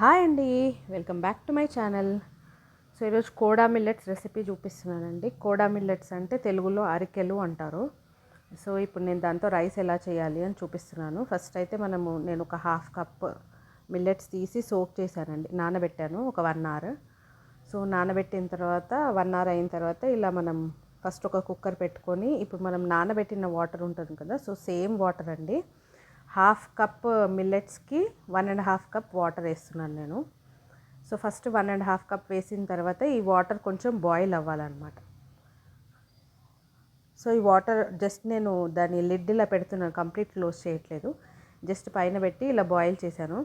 Hi అండి. Welcome back to my channel. So ఈరోజు కోడా millets recipe చూపిస్తున్నానండి. కోడా మిల్లెట్స్ అంటే తెలుగులో అరికెలు అంటారు. సో ఇప్పుడు నేను దాంతో రైస్ ఎలా చేయాలి అని చూపిస్తున్నాను. ఫస్ట్ అయితే మనము నేను ఒక హాఫ్ కప్ మిల్లెట్స్ తీసి సోక్ చేశానండి. నానబెట్టాను ఒక వన్ అవర్. సో నానబెట్టిన తర్వాత వన్ అవర్ అయిన తర్వాత ఇలా మనం ఫస్ట్ ఒక కుక్కర్ పెట్టుకొని ఇప్పుడు మనం నానబెట్టిన వాటర్ ఉంటుంది కదా సో సేమ్ వాటర్ అండి. Half cup మిల్లెట్స్కి one and half cup water వేస్తున్నాను నేను. So first one and half cup వేసిన తర్వాత ఈ వాటర్ కొంచెం బాయిల్ అవ్వాలన్నమాట. సో ఈ వాటర్ జస్ట్ నేను దాన్ని లిడ్ ఇలా పెడుతున్నాను కంప్లీట్ క్లోజ్ చేయట్లేదు. జస్ట్ పైన పెట్టి ఇలా బాయిల్ చేశాను.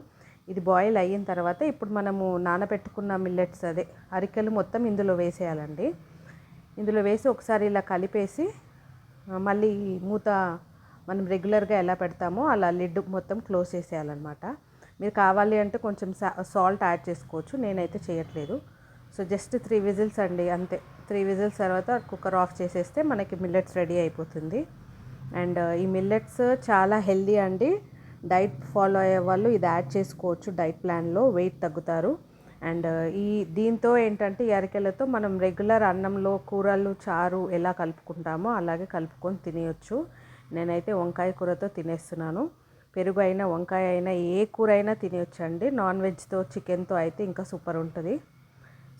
ఇది బాయిల్ అయిన తర్వాత ఇప్పుడు మనము నానబెట్టుకున్న మిల్లెట్స్ అదే అరికెలు మొత్తం ఇందులో వేసేయాలండి. ఇందులో వేసి ఒకసారి ఇలా కలిపేసి మళ్ళీ మూత మనం రెగ్యులర్గా ఎలా పెడతామో అలా లిడ్ మొత్తం క్లోజ్ చేసేయాలన్నమాట. మీరు కావాలి అంటే కొంచెం సాల్ట్ యాడ్ చేసుకోవచ్చు. నేనైతే చేయట్లేదు. సో జస్ట్ త్రీ విజిల్స్ అండి అంతే. త్రీ విజిల్స్ తర్వాత కుక్కర్ ఆఫ్ చేసేస్తే మనకి మిల్లెట్స్ రెడీ అయిపోతుంది. అండ్ ఈ మిల్లెట్స్ చాలా హెల్దీ అండి. డైట్ ఫాలో అయ్యే వాళ్ళు ఇది యాడ్ చేసుకోవచ్చు. డైట్ ప్లాన్లో వెయిట్ తగ్గుతారు. అండ్ ఈ దీంతో ఏంటంటే ఎరకెలతో అరికెలతో మనం రెగ్యులర్ అన్నంలో కూరలు చారు ఎలా కలుపుకుంటామో అలాగే కలుపుకొని తినేయచ్చు. నేనైతే వంకాయ కూరతో తినేస్తున్నాను. పెరుగు అయినా వంకాయ అయినా ఏ కూర అయినా తినేయొచ్చండి నాన్ వెజ్తో చికెన్తో అయితే ఇంకా సూపర్ ఉంటుంది.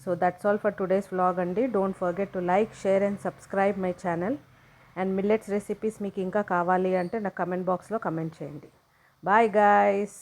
So that's all for today's vlog అండి. Don't forget to like share and subscribe my channel and millets recipes మీకు ఇంకా కావాలి అంటే నాకు కమెంట్ బాక్స్లో కమెంట్ చేయండి. Bye guys